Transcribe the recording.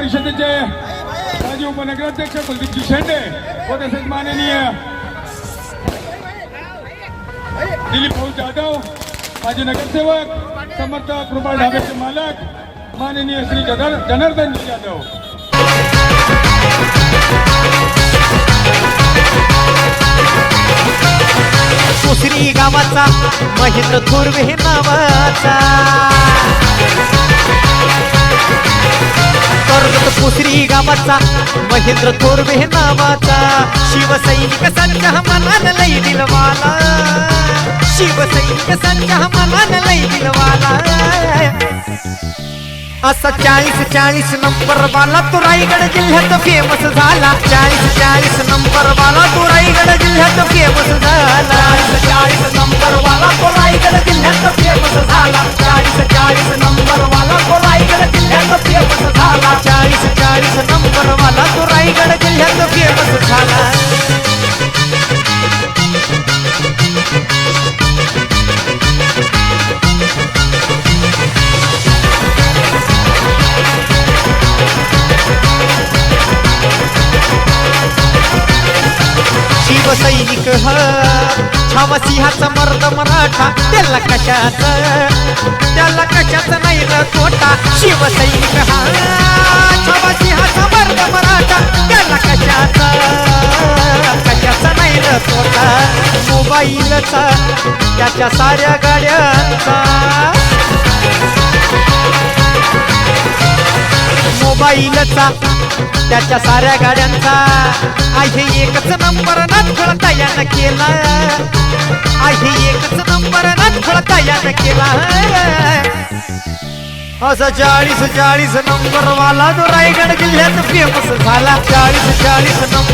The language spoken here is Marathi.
परिषदेचे माजी उपनगराध्यक्ष कुलदीपजी शेंडे व तसेच माननीय दिलीप भाऊ जाधव माजी नगरसेवक समर्थ कृपा ढाब्याचे मालक माननीय श्री जनार जनार्दनजी जाधव. दुसरी गावाचा महेंद्र थोरवे नावाचा. दुसरी गावाचा महेंद्र थोरवे नावाचा. शिवसैनिक संघ मनान लई दिलवाला. शिवसैनिक संघ मनान लई दिलवाला. असा चाळीस चाळीस नंबर वाला तो रायगड जिल्ह्यात फेमस झाला. चाळीस चाळीस नंबर वाला तो रायगड सैनिक हा. छावा सिंहाचा मर्द मराठा त्याला कशाच? त्याला कशाच नाही र तोटा? शिवसैनिक हा. छावा सिंहाचा मर्द मराठा त्याला कशाचा? कशाचा नाही र तोटा? मोबाईलचा त्याच्या साऱ्या गाड्यांचा. मोबाईलचा त्याच्या साऱ्या गाड्यांचा. आहे एकच नंबर नात यानं केला. आहे एकच नंबर नात यानं केला. असा चाळीस चाळीस नंबर वाला तो रायगड जिल्ह्यात फेमस झाला. चाळीस चाळीस नंबर